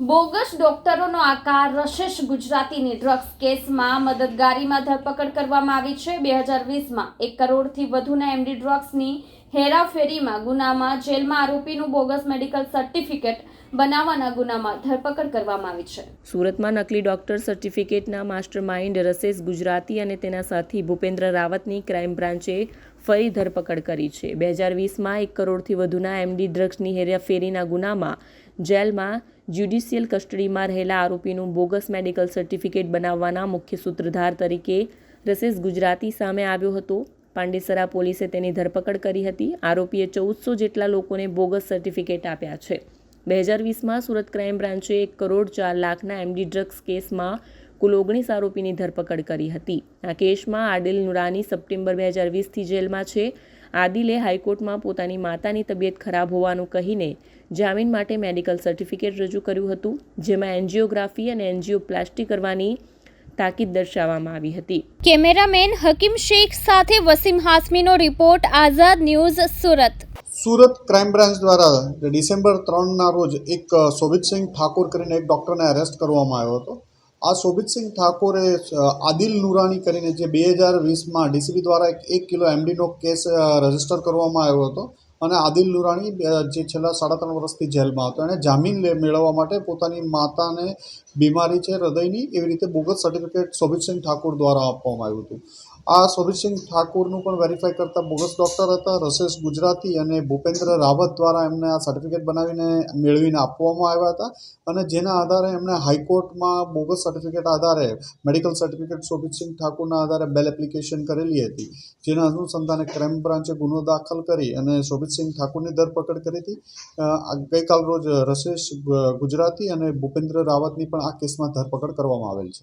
Bogus ડોક્ટરોનો આકાર રશેષ ગુજરાતીની drugs કેસમાં મદદગારીમાં ધરપકડ કરવામાં આવી છે. બે હજાર વીસમાં એક કરોડથી વધુના એમડી ડ્રગ્સની હેરાફેરીમાં ગુનામાં જેલમાં આરોપીનું બોગસ મેડિકલ સર્ટિફિકેટ બનાવવાના ગુનામાં ધરપકડ કરવામાં આવી છે. સુરતમાં નકલી ડોક્ટર સર્ટિફિકેટના માસ્ટર માઇન્ડ રસેસ ગુજરાતી અને તેના સાથી ભૂપેન્દ્ર રાવતની ક્રાઇમ બ્રાન્ચે ફરી ધરપકડ કરી છે. બે હજાર વીસમાં એક કરોડથી વધુના એમડી ડ્રગ્સની હેરાફેરીના ગુનામાં જેલમાં જ્યુડિશિયલ કસ્ટડીમાં રહેલા આરોપીનું બોગસ મેડિકલ સર્ટિફિકેટ બનાવવાના મુખ્ય સૂત્રધાર તરીકે રસેશ ગુજરાતી સામે આવ્યો હતો. પાંડેસરા પોલીસે તેની ધરપકડ કરી હતી. આરોપીએ ચૌદસો જેટલા લોકોને બોગસ સર્ટિફિકેટ આપ્યા છે. બે હજાર વીસમાં સુરત ક્રાઇમ બ્રાન્ચે એક કરોડ ચાર લાખના એમડી ડ્રગ્સ કેસમાં કુલ ઓગણીસ આરોપીની ધરપકડ કરી હતી. આ કેસમાં આદિલ નુરાની સપ્ટેમ્બર બે હજાર વીસથી જેલમાં છે. આદિલે હાઈકોર્ટમાં પોતાની માતાની તબિયત ખરાબ હોવાનું કહીને જામીન માટે મેડિકલ સર્ટિફિકેટ રજૂ કર્યું હતું જેમાં એન્જિયોગ્રાફી અને એન્જિયોપ્લાસ્ટી કરવાની તાકીદ દર્શાવવામાં આવી હતી. કેમેરામેન હકીમ શેખ સાથે Wasim હાસમીનો report Azad news Surat. Surat crime branch દ્વારા ડિસેમ્બર ત્રણના રોજ એક અ, શોભિતસિંહ ઠાકોર કરીને એક ડૉક્ટરને અરેસ્ટ કરવામાં આવ્યો હતો. આ શોભિતસિંહ ઠાકોરે આદિલ નુરાની કરીને જે બે હજાર વીસમાં ડીસીબી દ્વારા એક કિલો એમડીનો કેસ રજિસ્ટર કરવામાં આવ્યો હતો અને આદિલ નુરાણી જે છેલ્લા સાડા ત્રણ વર્ષથી જેલમાં હતો, એણે જામીન મેળવવા માટે પોતાની માતાને બીમારી છે, હૃદયની, એવી રીતે બોગસ સર્ટિફિકેટ શોભિતસિંહ ઠાકોર દ્વારા આપવામાં આવ્યું હતું. આ શોભિતસિંહ ઠાકોરનું પણ વેરીફાઈ કરતા બોગસ ડૉક્ટર હતા, રસેશ ગુજરાતી અને ભૂપેન્દ્ર રાવત દ્વારા એમને આ સર્ટિફિકેટ બનાવીને મેળવીને આપવામાં આવ્યા હતા અને જેના આધારે એમણે હાઈકોર્ટમાં બોગસ સર્ટિફિકેટ આધારે મેડિકલ સર્ટિફિકેટ શોભિતસિંહ ઠાકોરના આધારે બેલ એપ્લિકેશન કરેલી હતી. જેના અનુસંધાને ક્રાઇમ બ્રાન્ચે ગુનો દાખલ કરી અને શોભિતસિંહ ઠાકોરની ધરપકડ કરી હતી. ગઈકાલ રોજ રસેશ ગુજરાતી અને ભૂપેન્દ્ર રાવતની પણ આ કેસમાં ધરપકડ કરવામાં આવેલ છે.